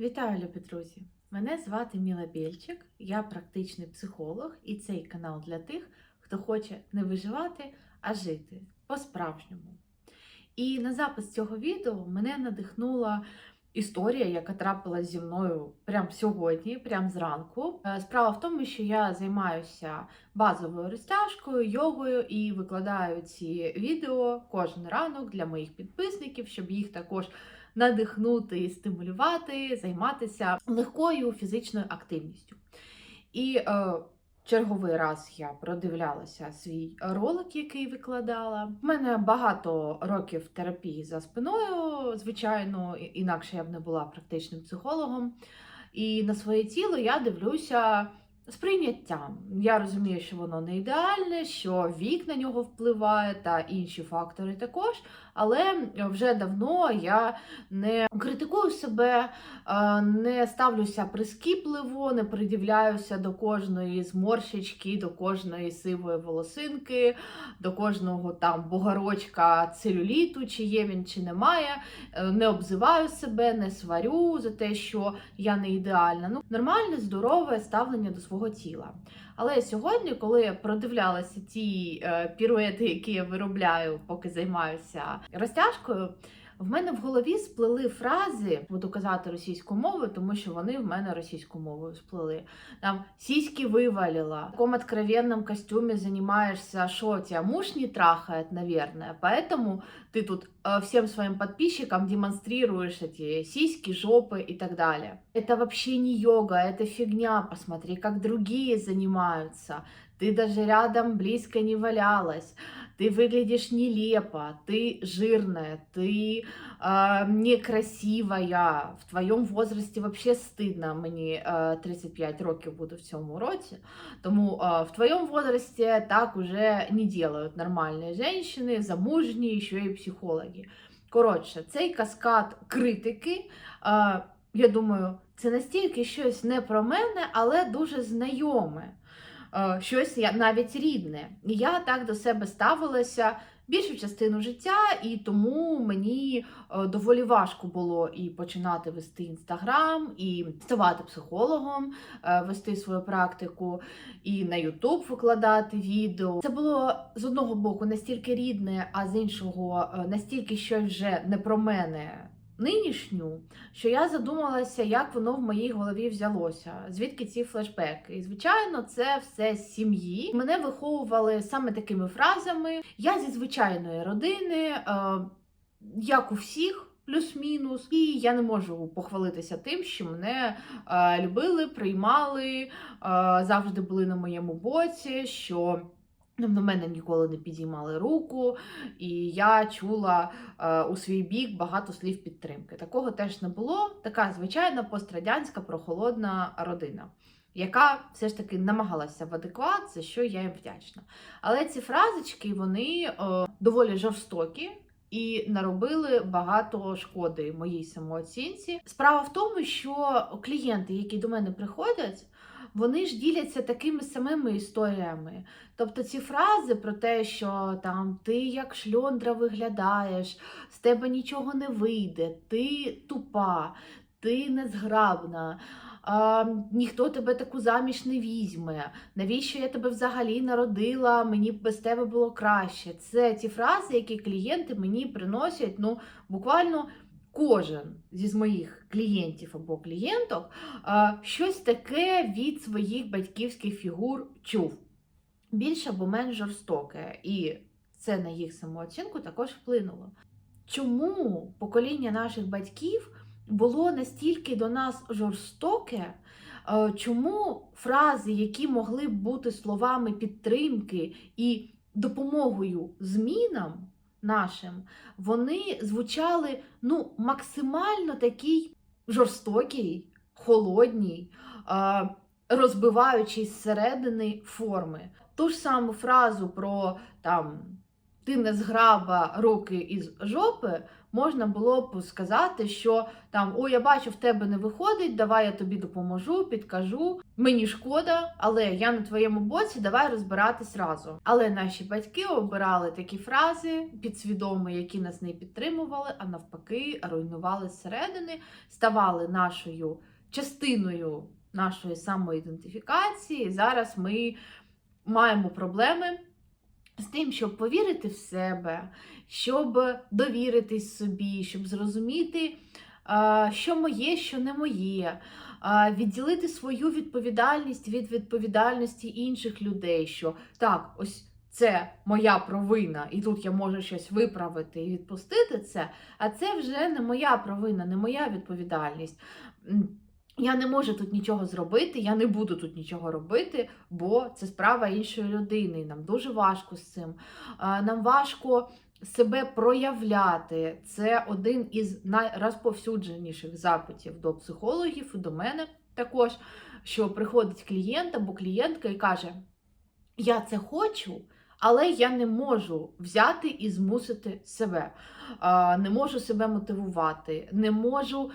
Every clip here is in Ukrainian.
Вітаю, любі друзі! Мене звати Міла Бєльчик, я практичний психолог, і цей канал для тих, хто хоче не виживати, а жити по-справжньому. І на запис цього відео мене надихнула історія, яка трапилась зі мною прямо сьогодні, прямо зранку. Е, Справа в тому, що я займаюся базовою розтяжкою, йогою і викладаю ці відео кожен ранок для моїх підписників, щоб їх також надихнути і стимулювати, займатися легкою фізичною активністю. І е, черговий раз я продивлялася свій ролик, який викладала. У мене багато років терапії за спиною, звичайно, інакше я б не була практичним психологом. І на своє тіло я дивлюся з прийняттям. Я розумію, що воно не ідеальне, що вік на нього впливає та інші фактори також. Але вже давно я не критикую себе, е, не ставлюся прискіпливо, не придивляюся до кожної зморщички, до кожної сивої волосинки, до кожного там бугорочка целюліту, чи є він, чи немає. Е, Не обзиваю себе, не сварю за те, що я не ідеальна. Ну, нормальне, здорове ставлення до свого тіла. Але сьогодні, коли я продивлялася ті е, піруети, які я виробляю, поки займаюся розтяжкою, в мене в голові сплели фрази, буду казати російською мовою, тому що вони в мене російською мовою сплели. Там сиськи вывалила, в таком откровенном костюме занимаешься, что тебя муж не трахает, наверное, поэтому ты тут э, всем своим подписчикам демонстрируешь эти сиськи, жопы и так далее. Это вообще не йога, это фигня, посмотри, как другие занимаются. Ты даже рядом близко не валялась, ты выглядишь нелепо, ты жирная, ты э, некрасивая, в твоєму возрасті вообще стидно, мені е, 35 років буде в цьому році, тому е, в твоєму возрасті так уже не делают нормальні жінки, замужні, ще й психологи. Коротше, цей каскад критики, е, я думаю, це настільки щось не про мене, але дуже знайоме. Е, Щось навіть рідне. І я так до себе ставилася більшу частину життя, і тому мені е, доволі важко було і починати вести інстаграм, і ставати психологом, е, вести свою практику, і на Ютуб викладати відео. Це було з одного боку настільки рідне, а з іншого настільки щось вже не про мене. Нинішню, що я задумалася, як воно в моїй голові взялося, звідки ці флешбеки. І звичайно, це все з сім'ї. Мене виховували саме такими фразами. Я зі звичайної родини, е, як у всіх. Плюс-мінус, і я не можу похвалитися тим, що мене е, любили, приймали, е, завжди були на моєму боці. що на мене ніколи не підіймали руку, і я чула е, у свій бік багато слів підтримки. Такого теж не було. Така звичайна пострадянська прохолодна родина. Яка все ж таки намагалася в адекват, за що я їм вдячна. Але ці фразочки вони е, доволі жорстокі і наробили багато шкоди моїй самооцінці. Справа в тому, що клієнти, які до мене приходять, вони ж діляться такими самими історіями. Тобто ці фрази про те, що там ти як шльондра виглядаєш, з тебе нічого не вийде, ти тупа, ти незграбна. А, ніхто тебе таку заміж не візьме. Навіщо я тебе взагалі народила? Мені без тебе було краще. Це ті фрази, які клієнти мені приносять ну, буквально кожен зі моїх клієнтів або клієнток щось таке від своїх батьківських фігур чув. Більше або менш жорстоке. І це на їх самооцінку також вплинуло. Чому покоління наших батьків було настільки до нас жорстоке? Чому фрази, які могли б бути словами підтримки і допомогою змінам нашим, вони звучали ну, максимально такій жорстокій, холодній, розбиваючій зсередини форми. Ту ж саму фразу про там ти не зграба руки із жопи можна було б сказати, що там о, я бачу, в тебе не виходить, давай я тобі допоможу, підкажу. Мені шкода, але я на твоєму боці, давай розбиратись разом. Але наші батьки обирали такі фрази підсвідомо, які нас не підтримували, а навпаки, руйнували зсередини, ставали нашою частиною нашої самоідентифікації. Зараз ми маємо проблеми з тим, щоб повірити в себе, щоб довіритись собі, щоб зрозуміти, що моє, що не моє, відділити свою відповідальність від відповідальності інших людей. Що так, ось це моя провина, і тут я можу щось виправити і відпустити це, а це вже не моя провина, не моя відповідальність. Я не можу тут нічого зробити, я не буду тут нічого робити, бо це справа іншої людини. Нам дуже важко з цим. Нам важко себе проявляти. Це один із найрозповсюдженіших запитів до психологів і до мене також, що приходить клієнт або клієнтка і каже: Я це хочу. Але я не можу взяти і змусити себе, не можу себе мотивувати, не можу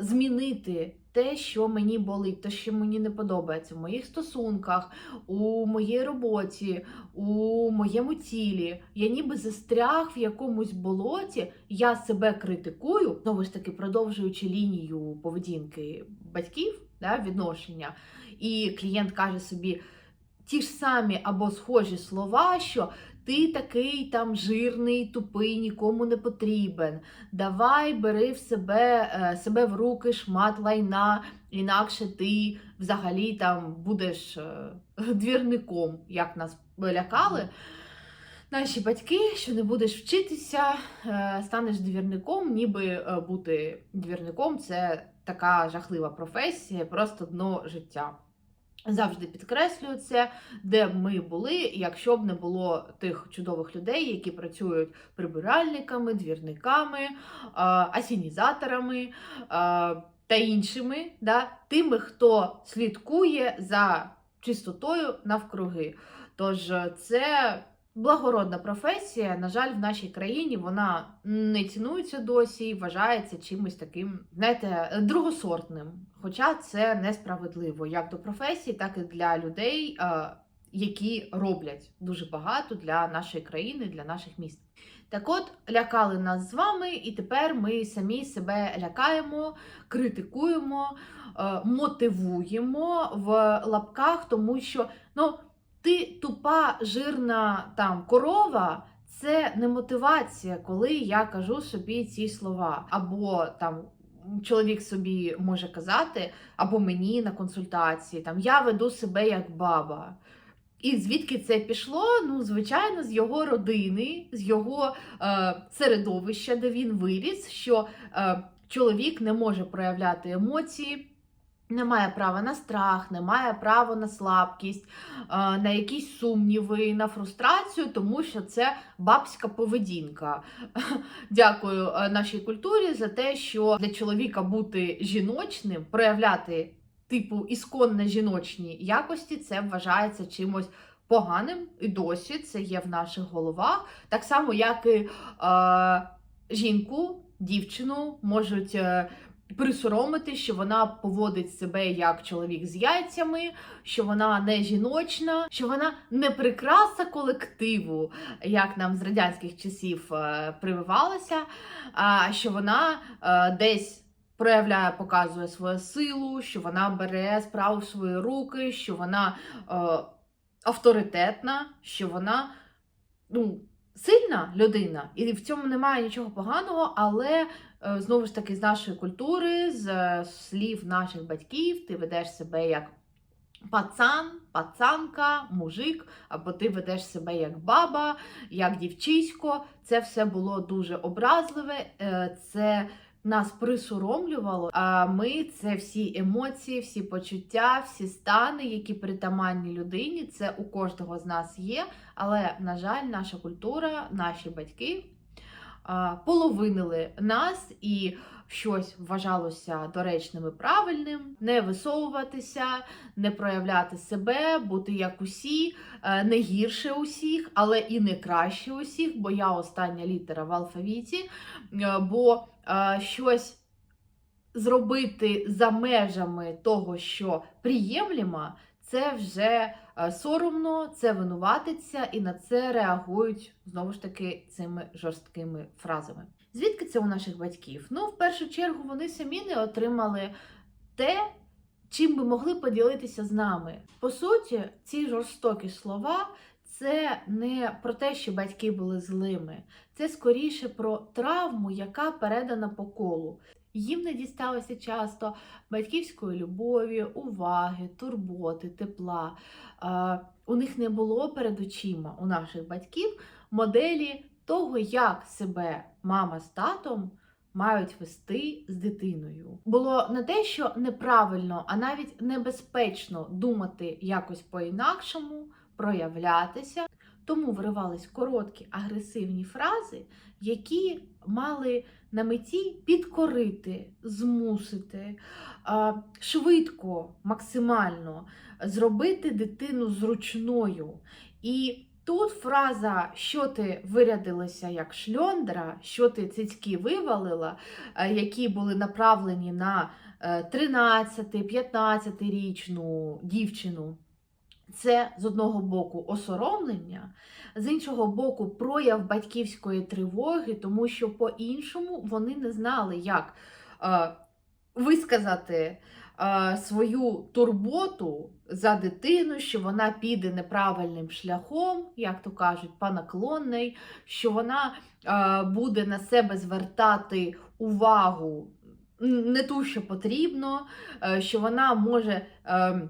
змінити те, що мені болить, те, що мені не подобається в моїх стосунках, у моїй роботі, у моєму тілі. Я ніби застряг в якомусь болоті, я себе критикую, знову ж таки, продовжуючи лінію поведінки батьків, да, відношення, і клієнт каже собі. Ті ж самі або схожі слова, що ти такий там жирний, тупий, нікому не потрібен. Давай бери в себе, е, себе в руки шмат лайна, інакше ти взагалі там будеш е, двірником, як нас лякали. Наші батьки, що не будеш вчитися, е, станеш двірником, ніби бути двірником це така жахлива професія, просто дно життя. Завжди підкреслюю де б ми були, якщо б не було тих чудових людей, які працюють прибиральниками, двірниками, асінізаторами та іншими, да, тими, хто слідкує за чистотою навкруги. Тож це благородна професія. На жаль, в нашій країні вона не цінується досі і вважається чимось таким, знаєте, другосортним. Хоча це несправедливо як до професії, так і для людей, е, які роблять дуже багато для нашої країни, для наших міст. Так от лякали нас з вами, і тепер ми самі себе лякаємо, критикуємо, е, мотивуємо в лапках, тому що ну, ти тупа, жирна там корова. Це не мотивація, коли я кажу собі ці слова. Або там чоловік собі може казати, або мені на консультації, там я веду себе як баба. І звідки це пішло? Ну, звичайно, з його родини, з його е, середовища, де він виріс, що е, чоловік не може проявляти емоції. Не має права на страх, не має права на слабкість, е, на якісь сумніви, на фрустрацію, тому що це бабська поведінка. Дякую е, нашій культурі за те, що для чоловіка бути жіночним, проявляти типу ісконно жіночні якості, це вважається чимось поганим і досі це є в наших головах. Так само, як і е, жінку, дівчину можуть. Е, Присоромити, що вона поводить себе як чоловік з яйцями, що вона не жіночна, що вона не прикраса колективу, як нам з радянських часів е, прививалося, а що вона е, десь проявляє, показує свою силу, що вона бере справу в свої руки, що вона е, авторитетна, що вона ну, сильна людина, і в цьому немає нічого поганого, але е, знову ж таки з нашої культури, з е, слів наших батьків, ти ведеш себе як. Пацан, пацанка, мужик, або ти ведеш себе як баба, як дівчисько. Це все було дуже образливе, е, це нас присоромлювало. А ми це всі емоції, всі почуття, всі стани, які притаманні людині. Це у кожного з нас є. Але, на жаль, наша культура, наші батьки половинили нас і щось вважалося доречним і правильним, не висовуватися, не проявляти себе, бути як усі, е, не гірше усіх, але і не краще усіх, бо я остання літера в алфавіті, е, бо щось зробити за межами того, що приємлемо, це вже е, соромно, це винуватиться, і на це реагують знову ж таки цими жорсткими фразами. Звідки це у наших батьків? Ну, в першу чергу, вони самі не отримали те, чим би могли поділитися з нами. По суті, ці жорстокі слова це не про те, що батьки були злими, це скоріше про травму, яка передана по колу. Їм не дісталося часто батьківської любові, уваги, турботи, тепла. У них не було перед очима у наших батьків моделі того, як себе мама з татом мають вести з дитиною. Було не те, що неправильно, а навіть небезпечно думати якось по-інакшому, проявлятися. Тому виривались короткі агресивні фрази, які мали на меті підкорити, змусити, швидко, максимально зробити дитину зручною. І тут фраза, що ти вирядилася як шльондра, що ти цицьки вивалила, е, які були направлені на 13-15 річну дівчину. Це з одного боку осоромлення, з іншого боку, прояв батьківської тривоги, тому що по-іншому вони не знали, як е, висказати е, свою турботу за дитину, що вона піде неправильним шляхом, як то кажуть, панаклонний, що вона е, буде на себе звертати увагу не ту, що потрібно, е, що вона може. Е,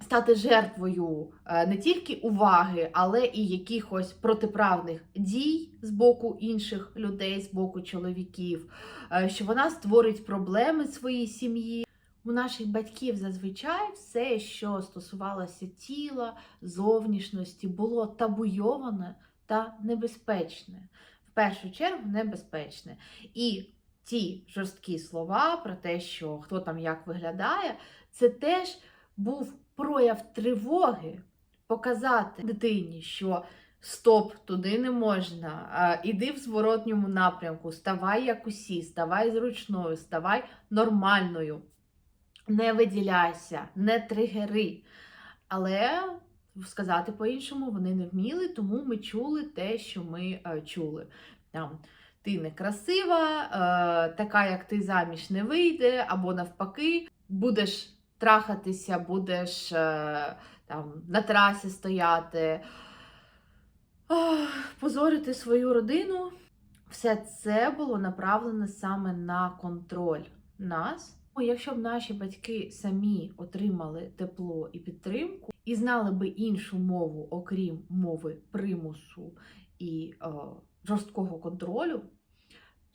стати жертвою е, не тільки уваги, але і якихось протиправних дій з боку інших людей, з боку чоловіків, е, що вона створить проблеми своїй сім'ї. У наших батьків зазвичай все, що стосувалося тіла, зовнішності, було табуйоване та небезпечне. В першу чергу небезпечне. І ті жорсткі слова про те, що хто там як виглядає, це теж був прояв тривоги показати дитині, що стоп, туди не можна, іди в зворотньому напрямку, ставай як усі, ставай зручною, ставай нормальною, не виділяйся, не тригери. Але сказати по-іншому вони не вміли, тому ми чули те, що ми е, чули. Ти не красива, е, така, як ти заміж не вийде, або навпаки, будеш трахатися, будеш е, там на трасі стояти, позорити свою родину. Все це було направлене саме на контроль нас. Якщо б наші батьки самі отримали тепло і підтримку і знали би іншу мову, окрім мови примусу і е, жорсткого контролю,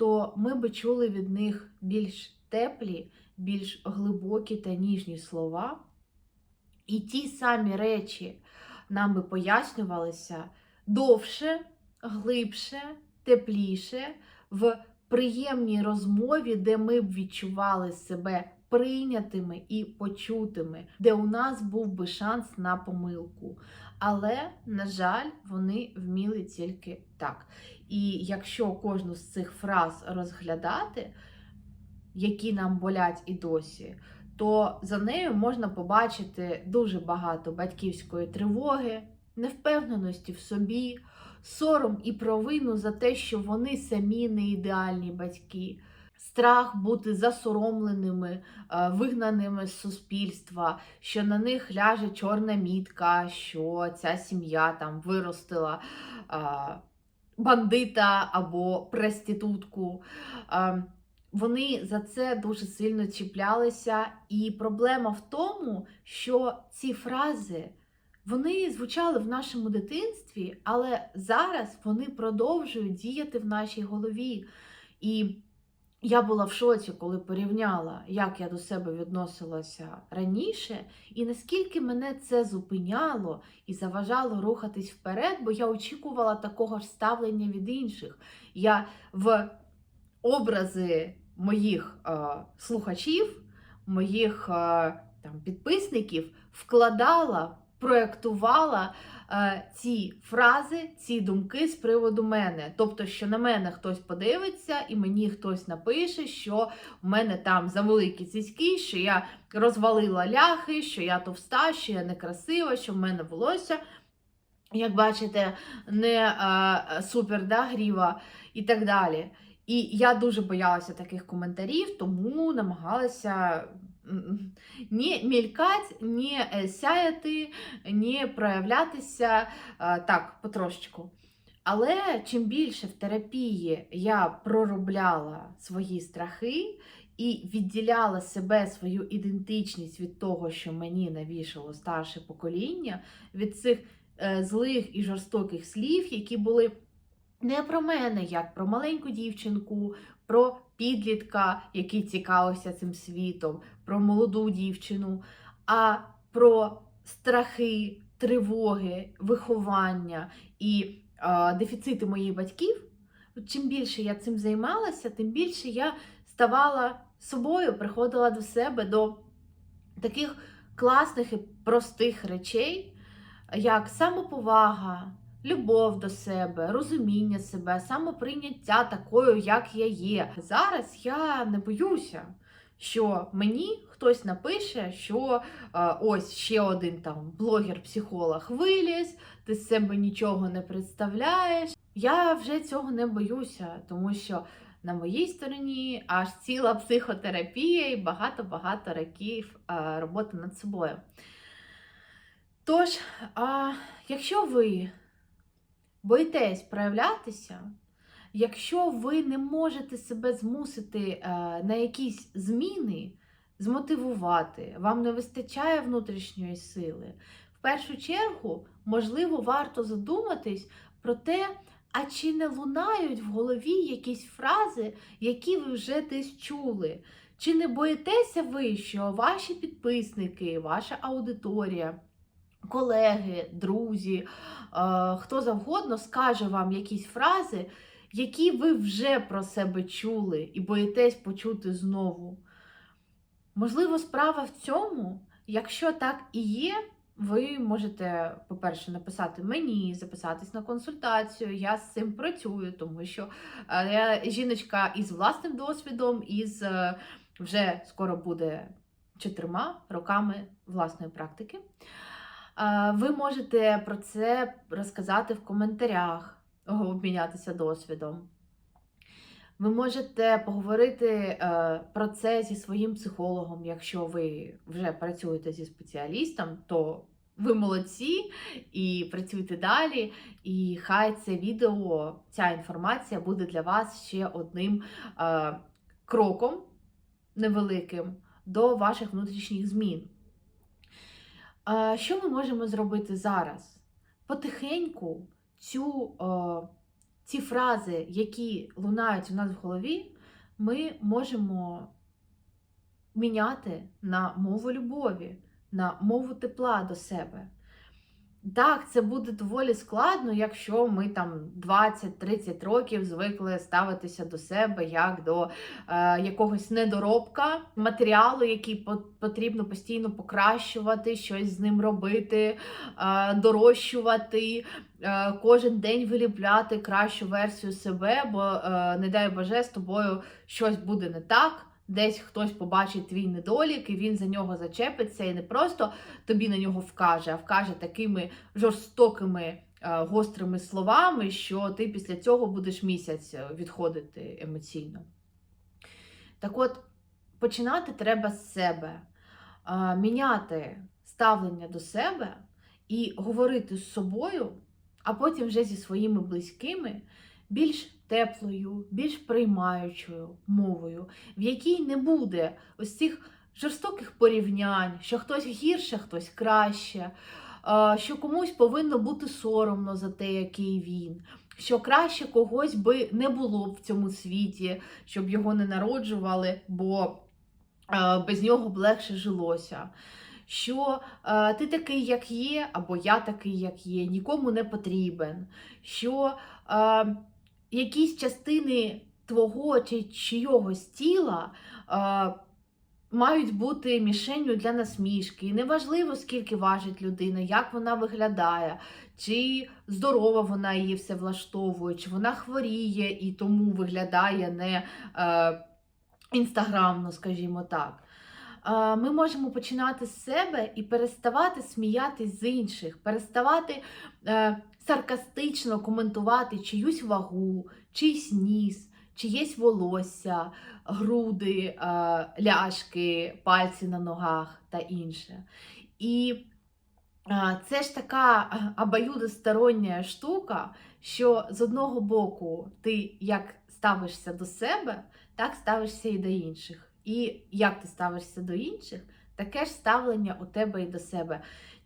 то ми би чули від них більш теплі, більш глибокі та ніжні слова. І ті самі речі нам би пояснювалися довше, глибше, тепліше, в приємній розмові, де ми б відчували себе прийнятими і почутими, де у нас був би шанс на помилку. Але, на жаль, вони вміли тільки так. І якщо кожну з цих фраз розглядати, які нам болять і досі, то за нею можна побачити дуже багато батьківської тривоги, невпевненості в собі, сором і провину за те, що вони самі не ідеальні батьки. Страх бути засоромленими, е, вигнаними з суспільства, що на них ляже чорна мітка, що ця сім'я там виростила е, бандита або проститутку. Е, Вони за це дуже сильно чіплялися, і проблема в тому, що ці фрази вони звучали в нашому дитинстві, але зараз вони продовжують діяти в нашій голові. І я була в шоці, коли порівняла, як я до себе відносилася раніше, і наскільки мене це зупиняло і заважало рухатись вперед, бо я очікувала такого ж ставлення від інших. Я в образи моїх е, слухачів, моїх е, там, підписників вкладала, проєктувала е, ці фрази, ці думки з приводу мене. Тобто, що на мене хтось подивиться, і мені хтось напише, що в мене там завеликі цицьки, що я розвалила ляхи, що я товста, що я некрасива, що в мене волосся. Як бачите, не е, супер да, гріва і так далі. І я дуже боялася таких коментарів, тому намагалася не мількати, не е, сяяти, не проявлятися так, потрошечку. Але чим більше в терапії я проробляла свої страхи і відділяла себе, свою ідентичність від того, що мені навішало старше покоління, від цих е, злих і жорстоких слів, які були не про мене, як про маленьку дівчинку, про підлітка, який цікавився цим світом, про молоду дівчину, а про страхи, тривоги, виховання і е, дефіцити моїх батьків. Чим більше я цим займалася, тим більше я ставала собою, приходила до себе до таких класних і простих речей, як самоповага, любов до себе, розуміння себе, самоприйняття такою, як я є. Зараз я не боюся, що мені хтось напише, що е, ось ще один там блогер-психолог виліз, ти з себе нічого не представляєш. Я вже цього не боюся, тому що на моїй стороні аж ціла психотерапія і багато-багато років е, роботи над собою. Тож, а, якщо ви боїтесь проявлятися, якщо ви не можете себе змусити е, на якісь зміни, змотивувати, вам не вистачає внутрішньої сили, в першу чергу, можливо, варто задуматись про те, а чи не лунають в голові якісь фрази, які ви вже десь чули? Чи не боїтеся ви, що ваші підписники, ваша аудиторія, колеги, друзі, е, хто завгодно скаже вам якісь фрази, які ви вже про себе чули і боїтесь почути знову? Можливо, справа в цьому, якщо так і є, ви можете, по-перше, написати мені, записатись на консультацію. Я з цим працюю, тому що е, я жіночка із власним досвідом, із е, вже скоро буде чотирма роками власної практики. Ви можете про це розказати в коментарях, обмінятися досвідом. Ви можете поговорити е, про це зі своїм психологом, якщо ви вже працюєте зі спеціалістом, то ви молодці і працюйте далі. І хай це відео, ця інформація буде для вас ще одним е, кроком невеликим до ваших внутрішніх змін. Що ми можемо зробити зараз? Потихеньку цю, ці фрази, які лунають у нас в голові, ми можемо міняти на мову любові, на мову тепла до себе. Так, це буде доволі складно, якщо ми там 20-30 років звикли ставитися до себе як до е, якогось недоробка матеріалу, який по- потрібно постійно покращувати, щось з ним робити, е, дорощувати, е, кожен день виліпляти кращу версію себе, бо, е, не дай Боже, з тобою щось буде не так. Десь хтось побачить твій недолік, і він за нього зачепиться, і не просто тобі на нього вкаже, а вкаже такими жорстокими, е, гострими словами, що ти після цього будеш місяць е, відходити емоційно. Так от, починати треба з себе, е, міняти ставлення до себе і говорити з собою, а потім вже зі своїми близькими більш теплою, більш приймаючою мовою, в якій не буде ось цих жорстоких порівнянь, що хтось гірше, хтось краще, е, що комусь повинно бути соромно за те, який він. Що краще когось би не було в цьому світі, щоб його не народжували, бо е, без нього б легше жилося. Що е, ти такий, як є, або я такий, як є, нікому не потрібен. Що е, якісь частини твого чи чийогось тіла е, мають бути мішенню для насмішки. І неважливо, скільки важить людина, як вона виглядає, чи здорова вона її все влаштовує, чи вона хворіє і тому виглядає не е, інстаграмно, скажімо так. Ми можемо починати з себе і переставати сміятись з інших, переставати е, саркастично коментувати чиюсь вагу, чийсь ніс, чиєсь волосся, груди, е, ляшки, пальці на ногах та інше. І е, це ж така е, обоюдостороння штука, що з одного боку ти як ставишся до себе, так ставишся і до інших. І як ти ставишся до інших, таке ж ставлення у тебе і до себе.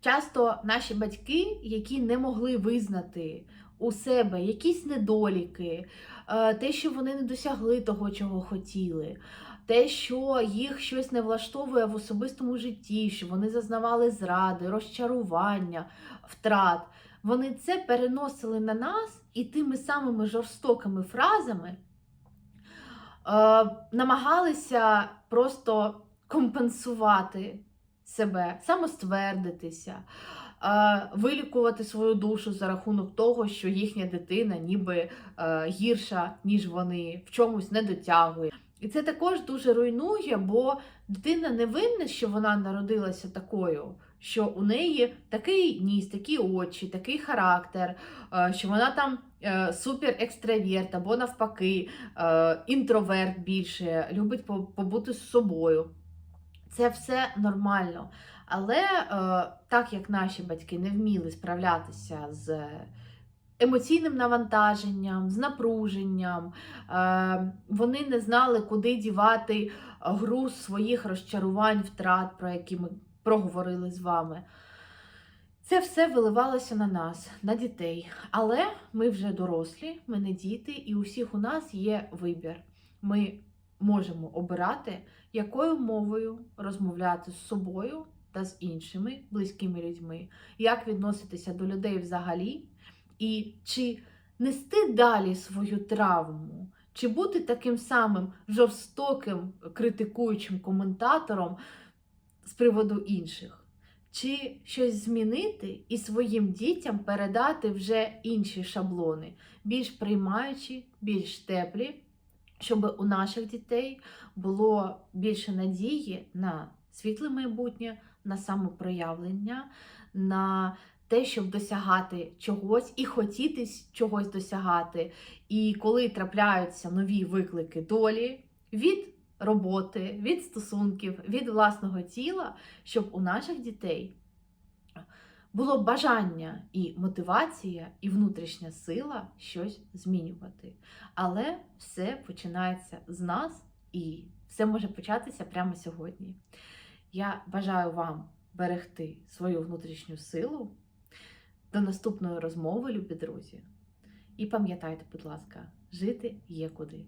Часто наші батьки, які не могли визнати у себе якісь недоліки, е, те, що вони не досягли того, чого хотіли, те, що їх щось не влаштовує в особистому житті, що вони зазнавали зради, розчарування, втрат. Вони це переносили на нас і тими самими жорстокими фразами е, намагалися просто компенсувати себе, самоствердитися, е, вилікувати свою душу за рахунок того, що їхня дитина ніби е, гірша, ніж вони, в чомусь не дотягує. І це також дуже руйнує, бо дитина не винна, що вона народилася такою, що у неї такий ніс, такі очі, такий характер, е, що вона там супер екстраверт або навпаки інтроверт більше, любить побути з собою. Це все нормально. Але е, так як наші батьки не вміли справлятися з емоційним навантаженням, з напруженням, е, вони не знали, куди дівати груз своїх розчарувань, втрат, про які ми проговорили з вами. Це все виливалося на нас, на дітей. Але ми вже дорослі, ми не діти, і у всіх у нас є вибір. Ми можемо обирати, якою мовою розмовляти з собою та з іншими близькими людьми, як відноситися до людей взагалі, і чи нести далі свою травму, чи бути таким самим жорстоким критикуючим коментатором з приводу інших. Чи щось змінити і своїм дітям передати вже інші шаблони, більш приймаючі, більш теплі, щоб у наших дітей було більше надії на світле майбутнє, на самопроявлення, на те, щоб досягати чогось і хотіти чогось досягати. І коли трапляються нові виклики долі від роботи, від стосунків, від власного тіла, щоб у наших дітей було бажання і мотивація, і внутрішня сила щось змінювати. Але все починається з нас, і все може початися прямо сьогодні. Я бажаю вам берегти свою внутрішню силу. До наступної розмови, любі друзі. І пам'ятайте, будь ласка, жити є куди.